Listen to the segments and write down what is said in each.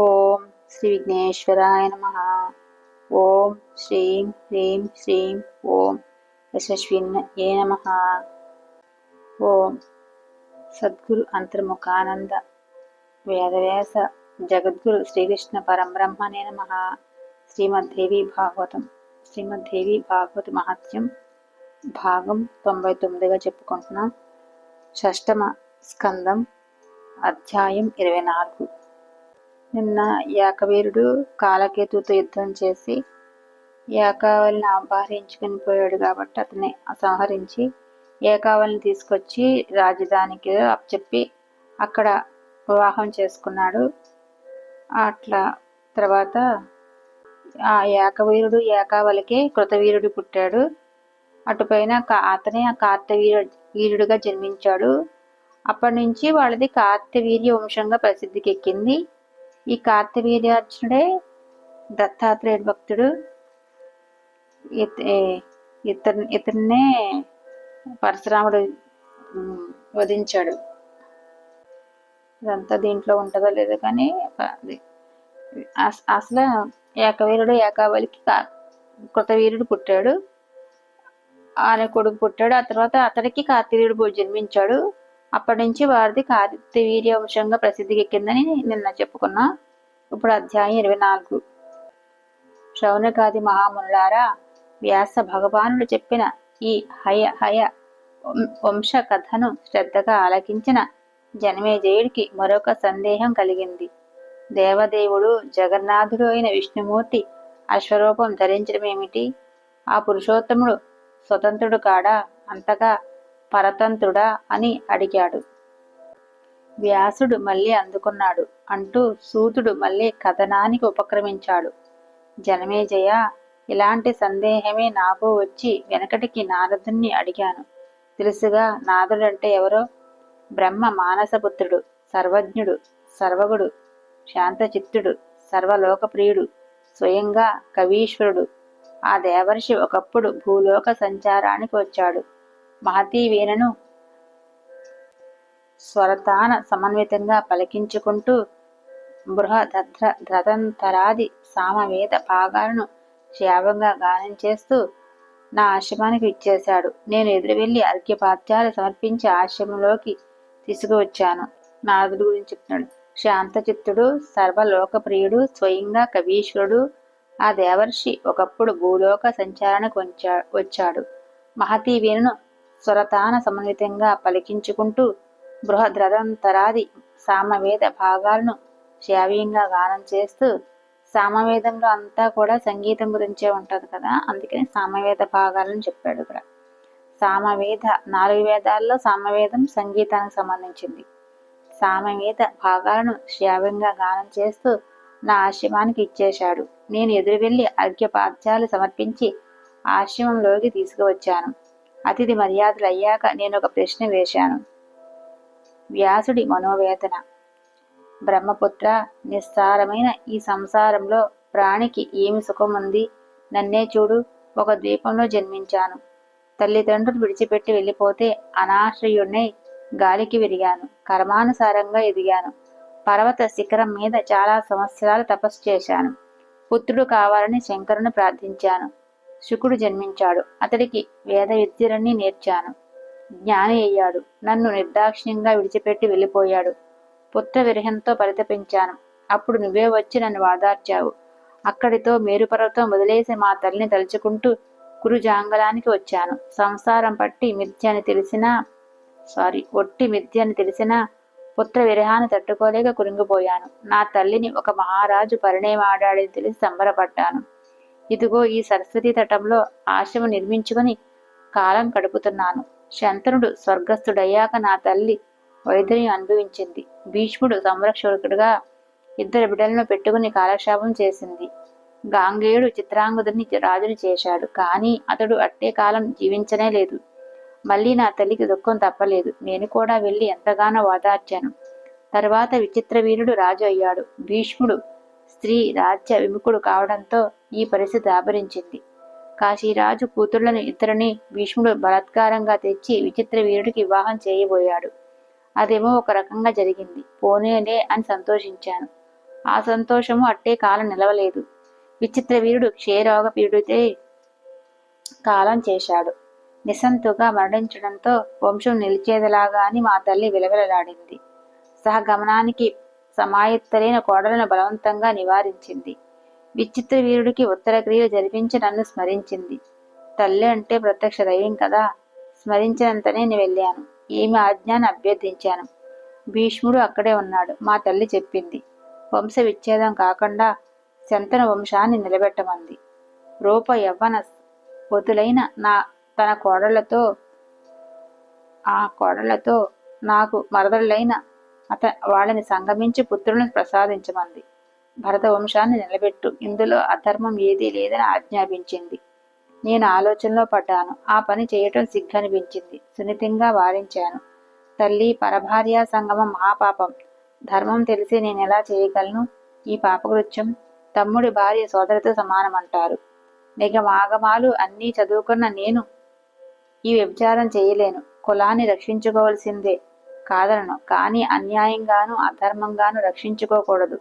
ఓం శ్రీ విఘ్నేశ్వరాయ నమ. ఓం శ్రీం హ్రీం శ్రీం ఓం ఏ నమ. ఓం సద్గురు అంతర్ముఖానంద వేదవ్యాస జగద్గురు శ్రీకృష్ణ పరంబ్రహ్మనే నమ. శ్రీమద్దేవి భాగవతం శ్రీమద్దేవి భాగవత మహత్యం భాగం తొంభై తొమ్మిదిగా చెప్పుకుంటున్నాం. షష్టమ స్కందం అధ్యాయం ఇరవై నాలుగు. నిన్న యాకవీరుడు కాలకేతుతో యుద్ధం చేసి ఏకావల్ని అపహరించుకుని పోయాడు కాబట్టి అతన్ని సంహరించి ఏకావల్ని తీసుకొచ్చి రాజధానికి అప్పచెప్పి అక్కడ వివాహం చేసుకున్నాడు. అట్లా తర్వాత ఆ ఏకవీరుడు ఏకావలికి కృతవీరుడు పుట్టాడు. అటుపైన కా- అతనే ఆ కార్తవీర వీరుడుగా జన్మించాడు. అప్పటి నుంచి వాళ్ళది కార్తవీర్య వంశంగా ప్రసిద్ధికి ఎక్కింది ఈ కార్తవీర్యార్జునుడే దత్తాత్రేయుడు భక్తుడు. ఇత- ఏ- ఇతన్నే పరశురాముడు వధించాడు. ఇదంతా దీంట్లో ఉంటుందో లేదో కానీ అది. అస- అసలు ఏకవీరుడు ఏకావలికి కా- కృతవీరుడు పుట్టాడు. ఆయన కొడుకు పుట్టాడు. ఆ తర్వాత అతడికి కార్తవీర్యుడు జన్మించాడు. అప్పటి నుంచి వారిది కార్తవీర్య వంశంగా ప్రసిద్ధికి ఎక్కిందని నిన్న చెప్పుకున్నా ఇప్పుడు అధ్యాయం ఇరవై నాలుగు. శౌనకాది మహామునులారా వ్యాస భగవానుడు చెప్పిన ఈ హయ హయ వం- వంశ కథను శ్రద్ధగా ఆలకించిన జనమేజయుడికి మరొక సందేహం కలిగింది. దేవదేవుడు జగన్నాథుడు అయిన విష్ణుమూర్తి అశ్వరూపం ధరించడమేమిటి? ఆ పురుషోత్తముడు స్వతంత్రుడు కాడా? అంతగా పరతంత్రుడా అని అడిగాడు. వ్యాసుడు మళ్ళీ అందుకున్నాడు అంటూ సూతుడు మళ్ళీ కథనానికి ఉపక్రమించాడు. జనమేజయ ఇలాంటి సందేహమే నాకు వచ్చి వెనకటికి నారదుణ్ణి అడిగాను. తెలుసుగా నాదుడంటే ఎవరో? బ్రహ్మ మానసపుత్రుడు సర్వజ్ఞుడు సర్వగుడు శాంతచిత్తుడు సర్వలోకప్రియుడు స్వయంగా కవీశ్వరుడు. ఆ దేవర్షి ఒకప్పుడు భూలోక సంచారానికి వచ్చాడు. మహతీ స్వరతాన సమన్వితంగా పలికించుకుంటూ బృహద్ర ధ్రదంతరాది సామవేద భాగాలను శ్యావంగా గానం చేస్తూ నా ఆశ్రమానికి ఇచ్చేశాడు నేను ఎదురు వెళ్ళి అర్ఘ్యపాత్యాలు సమర్పించి ఆశ్రమంలోకి తీసుకువచ్చాను. నారదుడు గురించి చెప్తున్నాడు. శాంతచిత్తుడు సర్వలోకప్రియుడు స్వయంగా కవీశ్వరుడు ఆ దేవర్షి ఒకప్పుడు భూలోక సంచారానికి వచ్చా వచ్చాడు. మహతీ వీణను స్వరతాన సమన్వితంగా పలికించుకుంటూ బృహద్రథంతరాది సామవేద భాగాలను శ్రావ్యంగా గానం చేస్తూ సామవేదంలో అంతా కూడా సంగీతం గురించే ఉంటుంది కదా? అందుకని సామవేద భాగాలను చెప్పాడు ఇక్కడ. సామవేద నాలుగు వేదాల్లో సామవేదం సంగీతానికి సంబంధించింది. సామవేద భాగాలను శ్రావ్యంగా గానం చేస్తూ నా ఆశ్రమానికి ఇచ్చేశాడు. నేను ఎదురు వెళ్ళి అర్ఘ్యపాద్యాలు సమర్పించి ఆశ్రమంలోకి తీసుకువచ్చాను. అతిథి మర్యాదలు అయ్యాక నేను ఒక ప్రశ్న వేశాను. వ్యాసుడి మనోవేదన. బ్రహ్మపుత్ర నిస్సారమైన ఈ సంసారంలో ప్రాణికి ఏమి సుఖం ఉంది నన్నే చూడు ఒక ద్వీపంలో జన్మించాను. తల్లిదండ్రులు విడిచిపెట్టి వెళ్ళిపోతే అనాశ్రయుణ్ణై గాలికి విరిగాను. కర్మానుసారంగా ఎదిగాను. పర్వత శిఖరం మీద చాలా సంవత్సరాలు తపస్సు చేశాను. పుత్రుడు కావాలని శంకరుని ప్రార్థించాను. శుకుడు జన్మించాడు. అతడికి వేద విద్యలన్నీ నేర్చాను. జ్ఞాని అయ్యాడు నన్ను నిర్దాక్షిణ్యంగా విడిచిపెట్టి వెళ్ళిపోయాడు. పుత్ర విరహంతో పరితపించాను. అప్పుడు నువ్వే వచ్చి నన్ను వాదార్చావు. అక్కడితో మేరుపర్వతం వదిలేసి మా తల్లిని తలుచుకుంటూ కురుజాంగలానికి వచ్చాను. సంసారం పట్టి మిథ్య అని తెలిసినా సారీ ఒట్టి మిథ్య అని తెలిసినా పుత్ర విరహాన్ని తట్టుకోలేక కురింగిపోయాను. నా తల్లిని ఒక మహారాజు పరిణయమాడాడని తెలిసి సంబరపడ్డాను. ఇదిగో ఈ సరస్వతి తటంలో ఆశ్రమం నిర్మించుకుని కాలం గడుపుతున్నాను. శంతనుడు స్వర్గస్థుడయ్యాక నా తల్లి వైద్యుని అనుభవించింది. భీష్ముడు సంరక్షకుడుగా ఇద్దరు బిడ్డలను పెట్టుకుని కాలక్షేపం చేసింది. గాంగేయుడు చిత్రాంగుదుని రాజుని చేశాడు. కానీ అతడు అట్టే కాలం జీవించనే లేదు. మళ్ళీ నా తల్లికి దుఃఖం తప్పలేదు. నేను కూడా వెళ్ళి ఎంతగానో వాదార్చాను తర్వాత విచిత్ర వీరుడు రాజు అయ్యాడు. భీష్ముడు స్త్రీ రాజ్య విముఖుడు కావడంతో ఈ పరిస్థితి ఆభరించింది కాశీరాజు కూతుళ్ళను ఇద్దరిని భీష్ముడు బలాత్కారంగా తెచ్చి విచిత్ర వీరుడికి వివాహం చేయబోయాడు. అదేమో ఒక రకంగా జరిగింది. పోనేలే అని సంతోషించాను. ఆ సంతోషము అట్టే కాలం నిలవలేదు. విచిత్ర వీరుడు క్షయరోగ పీడితే కాలం చేశాడు. నిస్సంతుగా మరణించడంతో వంశం నిలిచేదిలాగా అని మా తల్లి విలవిలలాడింది. సహగమనానికి సమాయత్తలైన కోడలను బలవంతంగా నివారించింది. విచిత్ర వీరుడికి ఉత్తర క్రియలు జరిపించి నన్ను స్మరించింది. తల్లి అంటే ప్రత్యక్ష దైవం కదా స్మరించినంతనే నేను వెళ్ళాను. ఈమె ఆజ్ఞాన్ని అభ్యర్థించాను. భీష్ముడు అక్కడే ఉన్నాడు మా తల్లి చెప్పింది. వంశ విచ్ఛేదం కాకుండా శంతన వంశాన్ని నిలబెట్టమంది. రూప యవ్వన వతులైన నా తన కోడళ్ళతో ఆ కోడళ్ళతో నాకు మరదళ్ళైన అత వాళ్ళని సంగమించి పుత్రులను ప్రసాదించమంది. భరత వంశాన్ని నిలబెట్టు. ఇందులో అధర్మం ఏదీ లేదని ఆజ్ఞాపించింది. నేను ఆలోచనలో పడ్డాను. ఆ పని చేయటం సిగ్గనిపించింది. సున్నితంగా వారించాను తల్లి పరభార్య సంగమం మహాపాపం. ధర్మం తెలిసి నేను ఎలా చేయగలను? ఈ పాపకృత్యం తమ్ముడి భార్య సోదరితో సమానమంటారు. నిగమాగమాలు అన్నీ చదువుకున్న నేను ఈ వ్యభిచారం చేయలేను. కులాన్ని రక్షించుకోవలసిందే. కాదలను కానీ అన్యాయంగాను అధర్మంగాను రక్షించుకోకూడదు.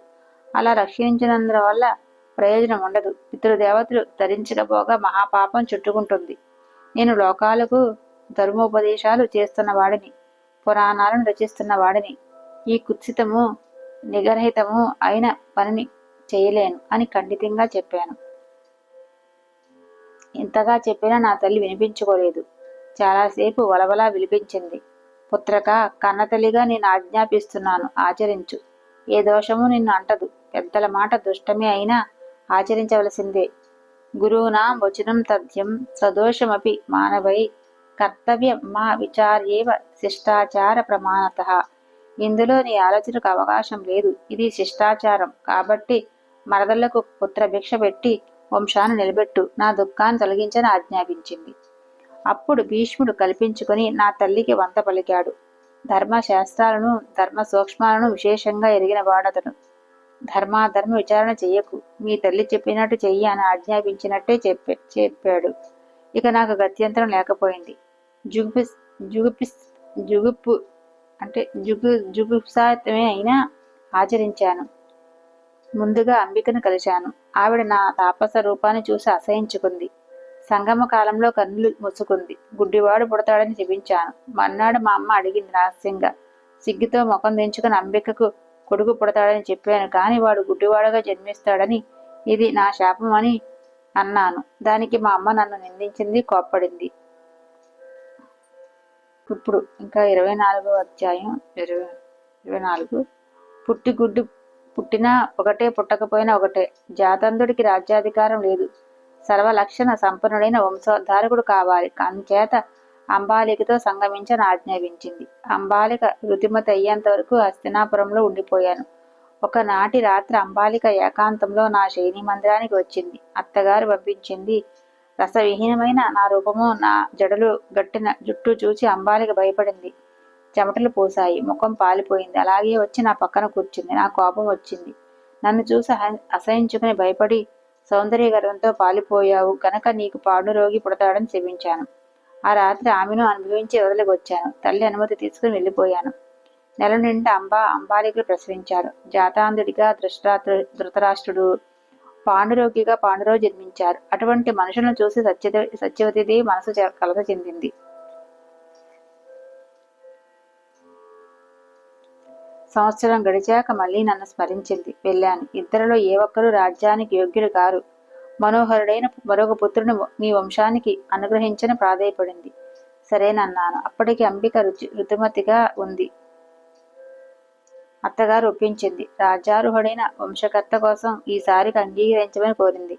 అలా రక్షించినందు వల్ల ప్రయోజనం ఉండదు. పితృదేవతలు ధరించకపోగా మహాపాపం చుట్టుకుంటుంది. నేను లోకాలకు ధర్మోపదేశాలు చేస్తున్న వాడిని పురాణాలను రచిస్తున్న వాడిని ఈ కుత్సితము నిగరహితము అయిన పనిని చేయలేను అని ఖండితంగా చెప్పాను. ఇంతగా చెప్పినా నా తల్లి వినిపించుకోలేదు. చాలాసేపు వలవలా విలిపించింది. పుత్రక కన్నతల్లిగా నేను ఆజ్ఞాపిస్తున్నాను. ఆచరించు. ఏ దోషము నిన్ను అంటదు. పెద్దల మాట దుష్టమే అయినా ఆచరించవలసిందే. గురువునా వచనం తథ్యం సదోషమపి మానవై కర్తవ్యం మా విచార్యేవ శిష్టాచార ప్రమాణత. ఇందులో నీ ఆలోచనకు అవకాశం లేదు. ఇది శిష్టాచారం. కాబట్టి మరదళ్ళకు పుత్ర భిక్ష పెట్టి వంశాన్ని నిలబెట్టు. నా దుఃఖాన్ని తొలగించని ఆజ్ఞాపించింది. అప్పుడు భీష్ముడు కల్పించుకుని నా తల్లికి వంత పలికాడు. ధర్మశాస్త్రాలను ధర్మ సూక్ష్మాలను విశేషంగా ఎరిగిన వాడతను. ధర్మాధర్మ విచారణ చెయ్యకు. మీ తల్లి చెప్పినట్టు చెయ్యి అని ఆజ్ఞాపించినట్టే చెప్పే చెప్పాడు. ఇక నాకు గత్యంతరం లేకపోయింది. జుగుపి జుగుపి జుగుప్పు అంటే జుగు జుగుప్సాతమే అయినా ఆచరించాను. ముందుగా అంబికను కలిశాను. ఆవిడ నా తాపస రూపాన్ని చూసి అసహించుకుంది. సంగమ కాలంలో కన్నులు ముసుకుంది. గుడ్డివాడు పుడతాడని చెప్పించాను మన్నాడు మా అమ్మ అడిగింది రహస్యంగా. సిగ్గుతో ముఖం దించుకుని అంబికకు కొడుకు పుడతాడని చెప్పాను. కానీ వాడు గుడ్డివాడుగా జన్మిస్తాడని ఇది నా శాపం అని అన్నాను. దానికి మా అమ్మ నన్ను నిందించింది కోప్పడింది. ఇప్పుడు ఇంకా ఇరవై నాలుగో అధ్యాయం ఇరవై ఇరవై నాలుగు. పుట్టి గుడ్డు పుట్టినా ఒకటే పుట్టకపోయినా ఒకటే. జాతందుడికి రాజ్యాధికారం లేదు. సర్వలక్షణ సంపన్నుడైన వంశోద్ధారకుడు కావాలి. అందుచేత అంబాలికతో సంగమించని ఆజ్ఞాపించింది. అంబాలిక రుతిమతి అయ్యేంత వరకు హస్తినాపురంలో ఉండిపోయాను. ఒకనాటి రాత్రి అంబాలిక ఏకాంతంలో నా శైని మందిరానికి వచ్చింది. అత్తగారు పంపించింది రసవిహీనమైన నా రూపము నా జడలు గట్టిన జుట్టు చూసి అంబాలిక భయపడింది. చెమటలు పోసాయి ముఖం పాలిపోయింది. అలాగే వచ్చి నా పక్కన కూర్చుంది. నా కోపం వచ్చింది. నన్ను చూసి అసహించుకుని భయపడి సౌందర్య గర్వంతో పాలిపోయావు. కనుక నీకు పాండురోగి పుడతాడని చెప్పించాను ఆ రాత్రి ఆమెను అనుభవించి వదిలికొచ్చాను తల్లి అనుమతి తీసుకుని వెళ్ళిపోయాను. నెల నిండా అంబా అంబాలికలు ప్రసవించారు. జాతాంధుడిగా దృష్టరాత్రు ధృతరాష్ట్రుడు పాండురోగిగా పాండురావు జన్మించారు. అటువంటి మనుషులను చూసి సత్య సత్యవతిది మనసు కలత చెందింది. సంవత్సరం గడిచాక మళ్ళీ నన్ను స్మరించింది. వెళ్ళాను. ఇద్దరిలో ఏ ఒక్కరూ రాజ్యానికి యోగ్యుడు కారు. మనోహరుడైన మరొక పుత్రుని మీ వంశానికి అనుగ్రహించని ప్రాధాయపడింది. సరేనన్నాను అప్పటికి అంబిక రుచి రుతుమతిగా ఉంది. అత్తగారు ఒప్పించింది. రాజ్యారుహుడైన వంశకర్త కోసం ఈసారికి అంగీకరించమని కోరింది.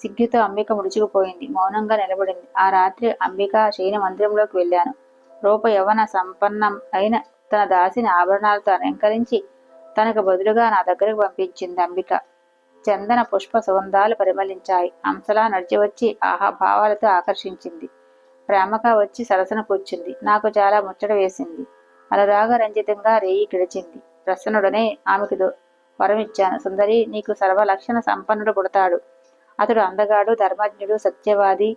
సిగ్గుతో అంబిక ముడుచుకుపోయింది. మౌనంగా నిలబడింది. ఆ రాత్రి అంబిక శయన మందిరంలోకి వెళ్ళాను. రూప యవన సంపన్నం అయిన తన దాసిని ఆభరణాలతో అలంకరించి తనకు బదులుగా నా దగ్గరకు పంపించింది అంబిక. చందన పుష్ప సుగంధాలు పరిమళించాయి. అంశలా నడిచి వచ్చి ఆహా భావాలతో ఆకర్షించింది. ప్రేమగా వచ్చి సరసన కూర్చుంది. నాకు చాలా ముచ్చట వేసింది. అనురాగ రంజితంగా రేయి గిడిచింది. ప్రసన్నుడనే ఆమెకు వరమిచ్చాను. సుందరి నీకు సర్వలక్షణ సంపన్నుడు పుడతాడు. అతడు అందగాడు ధర్మజ్ఞుడు సత్యవాది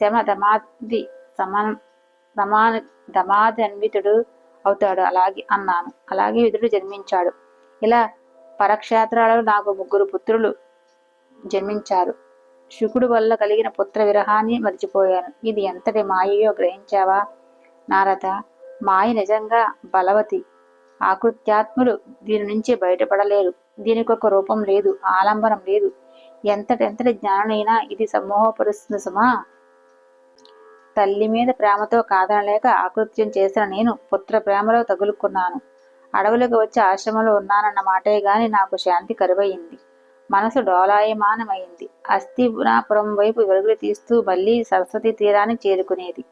శమ దమాది సమాన దమా దమాదన్వితుడు అవుతాడు. అలాగే అన్నాను. అలాగే విధుడు జన్మించాడు. ఇలా పరక్షేత్రాలలో నాకు ముగ్గురు పుత్రులు జన్మించారు. శుకుడు వల్ల కలిగిన పుత్ర విరహాన్ని మర్చిపోయాను. ఇది ఎంతటి మాయయో గ్రహించావా నారద? మాయ నిజంగా బలవతి. ఆకృత్యాత్ములు దీని నుంచి బయటపడలేరు దీనికి ఒక రూపం లేదు. ఆలంబనం లేదు. ఎంతటెంతటి జ్ఞానైనా ఇది సమ్మోహపరుస్తుంది సుమా. తల్లి మీద ప్రేమతో కాదనలేక ఆకృత్యం చేసిన నేను పుత్ర ప్రేమలో తగులుకున్నాను. అడవులకు వచ్చి ఆశ్రమంలో ఉన్నానన్న మాటే గాని నాకు శాంతి కరువయింది మనసు డోలాయమానమైంది. అస్థిపురం వైపు వెలుగులు తీస్తూ మళ్ళీ సరస్వతి తీరాన్ని చేరుకునేది.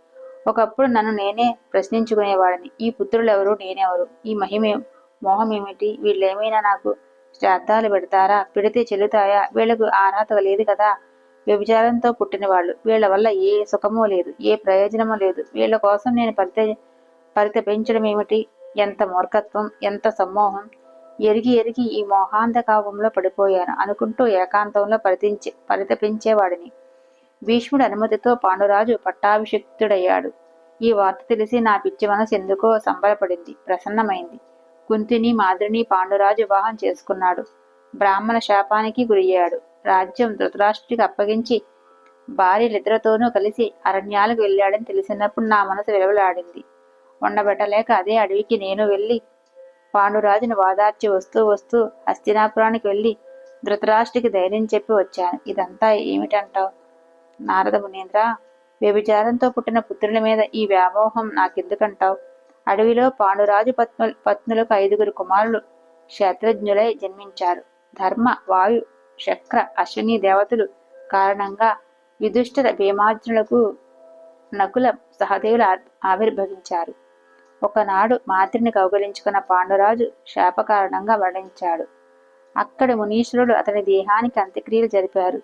ఒకప్పుడు నన్ను నేనే ప్రశ్నించుకునేవాడిని. ఈ పుత్రులెవరు? నేనెవరు? ఈ మహిమే మోహమేమిటి? వీళ్ళేమైనా నాకు శ్రాద్ధాలు పెడతారా? పెడితే చెల్లుతాయా? వీళ్ళకు ఆరాధక లేదు కదా? వ్యభిచారంతో పుట్టిన వాళ్ళు. వీళ్ళ వల్ల ఏ సుఖమూ లేదు ఏ ప్రయోజనమూ లేదు. వీళ్ళ కోసం నేను పరిత పరితపించడం ఏమిటి? ఎంత మూర్ఖత్వం ఎంత సమ్మోహం. ఎరిగి ఎరిగి ఈ మోహాంధకావంలో పడిపోయాను అనుకుంటూ ఏకాంతంలో పరితించే పరితపించేవాడిని. భీష్ముడి అనుమతితో పాండురాజు పట్టాభిషిక్తుడయ్యాడు. ఈ వార్త తెలిసి నా పిచ్చి మనసు ఎందుకో సంబరపడింది ప్రసన్నమైంది. కుంతిని మాదిరిని పాండురాజు వివాహం చేసుకున్నాడు. బ్రాహ్మణ శాపానికి గురయ్యాడు. రాజ్యం ధృతరాష్ట్రుడికి అప్పగించి భార్యలిద్దరితోనూ కలిసి అరణ్యాలకు వెళ్ళాడని తెలిసినప్పుడు నా మనసు విలవలాడింది. ఉండబెట్టలేక అదే అడవికి నేను వెళ్ళి పాండురాజును వాదార్చి వస్తూ వస్తూ హస్తినాపురానికి వెళ్ళి ధృతరాష్ట్రికి ధైర్యం చెప్పి వచ్చాను. ఇదంతా ఏమిటంటావు? నారద మునీంద్ర వ్యభిచారంతో పుట్టిన పుత్రుల మీద ఈ వ్యామోహం నాకెందుకంటావు? అడవిలో పాండురాజు పత్ను పత్నులకు ఐదుగురు కుమారులు క్షేత్రజ్ఞులై జన్మించారు. ధర్మ వాయు శక్ర అశ్విని దేవతలు కారణంగా విదుష్ట భీమార్జునులకు నకుల సహదేవులు ఆవిర్భవించారు. ఒకనాడు మాతృని కౌగలించుకున్న పాండురాజు శాప కారణంగా మరణించాడు. అక్కడి మునీశ్వరుడు అతని దేహానికి అంత్యక్రియలు జరిపారు.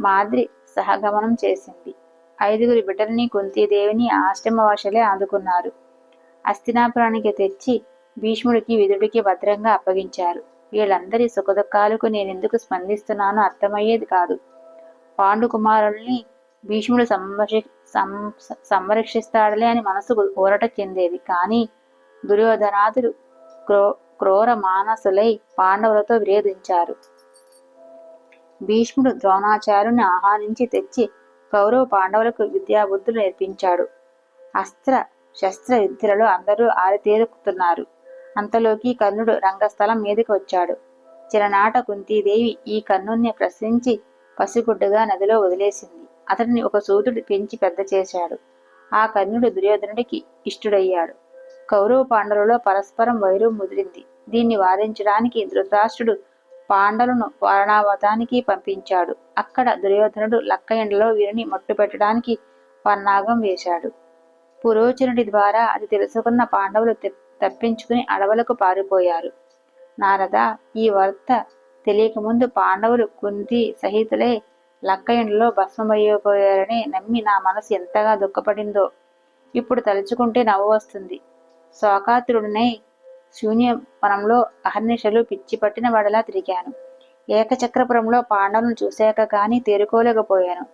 మాద్రి సహగమనం చేసింది. ఐదుగురి బిడ్డల్ని కుంతీదేవిని ఆశ్రమవాసలే ఆదుకున్నారు. అస్థినాపురానికి తెచ్చి భీష్ముడికి విదుడికి భద్రంగా అప్పగించారు. వీళ్ళందరి సుఖదుఖాలకు నేనెందుకు స్పందిస్తున్నానో అర్థమయ్యేది కాదు. పాండు కుమారుల్ని భీష్ముడు సంరక్షి సంరక్షిస్తాడులే అని మనసు ఊరట చెందేది. కానీ దుర్యోధనాథులు క్రో క్రూర మానసులై పాండవులతో విరేధించారు. భీష్ముడు ద్రోణాచార్యుని ఆహ్వానించి తెచ్చి కౌరవ పాండవులకు విద్యాబుద్ధులు నేర్పించాడు. అస్త్ర శస్త్ర విద్యలలో అందరూ ఆరితేరుకుతున్నారు. అంతలోకి కర్ణుడు రంగస్థలం మీదకి వచ్చాడు. చిరనాట కుంతీదేవి ఈ కర్ణుణ్ణి ప్రశ్నించి పసిగుడ్డగా నదిలో వదిలేసింది. అతడిని ఒక సూతుడు పెంచి పెద్ద చేశాడు. ఆ కర్ణుడు దుర్యోధనుడికి ఇష్టుడయ్యాడు. కౌరవ పాండవులలో పరస్పరం వైరం ముదిరింది. దీన్ని వారించడానికి ధృతరాష్ట్రుడు పాండలను వారణావతానికి పంపించాడు. అక్కడ దుర్యోధనుడు లక్క ఎండలో వీరిని మట్టుపెట్టడానికి పన్నాగం వేశాడు. పురోచనుడి ద్వారా అది తెలుసుకున్న పాండవులు తప్పించుకుని అడవులకు పారిపోయారు. నారద ఈ వార్త తెలియకముందు పాండవులు కుంతి సహితులే లక్క ఇంట్లో భస్మమయ్యిపోయారని నమ్మి నా మనసు ఎంతగా దుఃఖపడిందో. ఇప్పుడు తలుచుకుంటే నవ్వు వస్తుంది. శోకాతురుడినై శూన్యవనంలో అహర్నిశలు పిచ్చి పట్టిన వాడలా తిరిగాను. ఏకచక్రపురంలో పాండవులను చూశాక కానీ తేరుకోలేకపోయాను.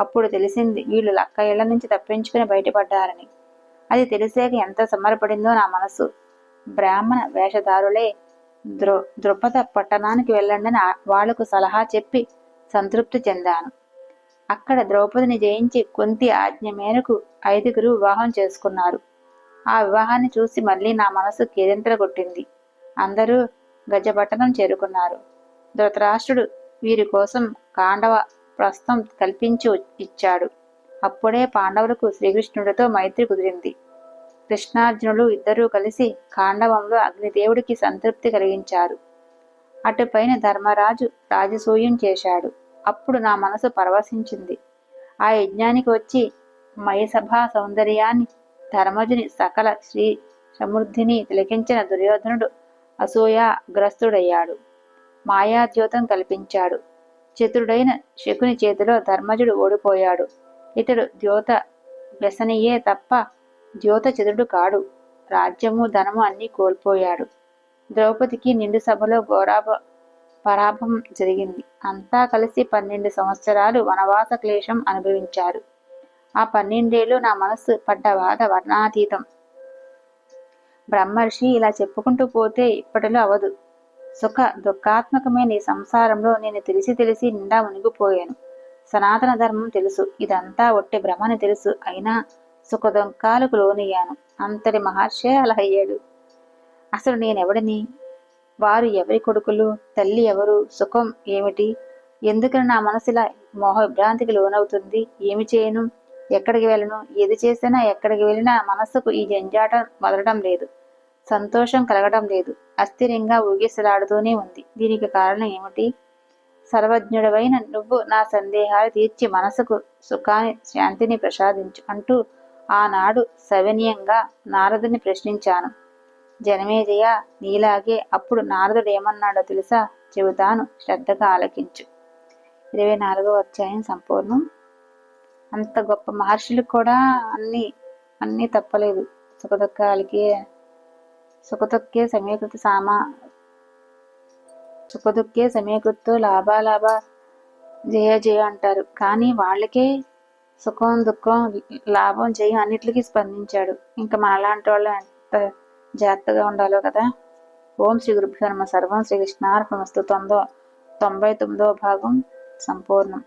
అప్పుడు తెలిసింది వీళ్ళు లక్క ఇళ్ళ నుంచి తప్పించుకుని బయటపడ్డారని. అది తెలిసాక ఎంత సమరపడిందో నా మనసు. బ్రాహ్మణ వేషధారులే ద్రో ద్రుపద పట్టణానికి వెళ్ళండి వాళ్ళకు సలహా చెప్పి సంతృప్తి చెందాను. అక్కడ ద్రౌపదిని జయించి కుంతి ఆజ్ఞ మేరకు ఐదుగురు వివాహం చేసుకున్నారు. ఆ వివాహాన్ని చూసి మళ్ళీ నా మనసు కేరింతల కొట్టింది. అందరూ గజపట్టణం చేరుకున్నారు. ధృతరాష్ట్రుడు వీరి కోసం కాండవ ప్రస్థం కల్పించి ఇచ్చాడు. అప్పుడే పాండవులకు శ్రీకృష్ణుడితో మైత్రి కుదిరింది. కృష్ణార్జునులు ఇద్దరూ కలిసి కాండవంలో అగ్నిదేవుడికి సంతృప్తి కలిగించారు. అటుపైన ధర్మరాజు రాజసూయం చేశాడు. అప్పుడు నా మనసు పరవశించింది. ఆ యజ్ఞానికి వచ్చి మయసభా సౌందర్యాన్ని ధర్మజుని సకల శ్రీ సమృద్ధిని తిలకించిన దుర్యోధనుడు అసూయాగ్రస్తుడయ్యాడు మాయాద్యోతం కల్పించాడు. చతురుడైన శకుని చేతిలో ధర్మజుడు ఓడిపోయాడు. ఇతడు ద్యోత వ్యసనియే తప్ప ద్యోత చతురుడు కాడు. రాజ్యము ధనము అన్నీ కోల్పోయాడు. ద్రౌపదికి నిండు సభలో ఘోరాభ పరాభం జరిగింది. అంతా కలిసి పన్నెండు సంవత్సరాలు వనవాస క్లేశం అనుభవించారు. ఆ పన్నెండేళ్ళు నా మనస్సు పడ్డ బాధ వర్ణాతీతం. బ్రహ్మర్షి ఇలా చెప్పుకుంటూ పోతే ఇప్పటిలో అవదు. సుఖ దుఃఖాత్మకమైన ఈ సంసారంలో నేను తెలిసి తెలిసి నిండా మునిగిపోయాను. సనాతన ధర్మం తెలుసు. ఇదంతా ఒట్టి భ్రమని తెలుసు. అయినా సుఖ లోనయ్యాను. అంతటి మహర్షే అలా అయ్యాడు అసలు నేనెవడిని? వారు ఎవరి కొడుకులు? తల్లి ఎవరు? సుఖం ఏమిటి? ఎందుకని నా మనసులా మోహ విభ్రాంతికి లోనవుతుంది? ఏమి చేయను? ఎక్కడికి వెళ్ళను? ఏది చేసినా ఎక్కడికి వెళ్ళినా మనస్సుకు ఈ జంజాటం వదలడం లేదు. సంతోషం కలగడం లేదు. అస్థిరంగా ఊగిసలాడుతూనే ఉంది. దీనికి కారణం ఏమిటి? సర్వజ్ఞుడవైన నువ్వు నా సందేహాలు తీర్చి మనసుకు సుఖాన్ని శాంతిని ప్రసాదించు అంటూ ఆనాడు సవినీయంగా నారదుని ప్రశ్నించాను. జనమేజయ నీలాగే అప్పుడు నారదుడు ఏమన్నాడో తెలుసా? చెబుతాను శ్రద్ధగా ఆలకించు. ఇరవై నాలుగో అధ్యాయం సంపూర్ణం. అంత గొప్ప మహర్షులు కూడా అన్ని అన్నీ తప్పలేదు. సుఖదుఖాలకి సుఖదుఖే సమీకృత సామా సుఖదుఖే సమీకృత లాభాలాభ జయ జయ అంటారు. కానీ వాళ్ళకే సుఖం దుఃఖం లాభం జయం అన్నిటికీ స్పందించాడు. ఇంకా మనలాంటి వాళ్ళు ఎంత జాగ్రత్తగా ఉండాలో కదా? ఓం శ్రీ గురుభ్యో నమ. సర్వం శ్రీ కృష్ణార్పణమస్తు. తొందో తొంభై తొమ్మిదో భాగం సంపూర్ణం.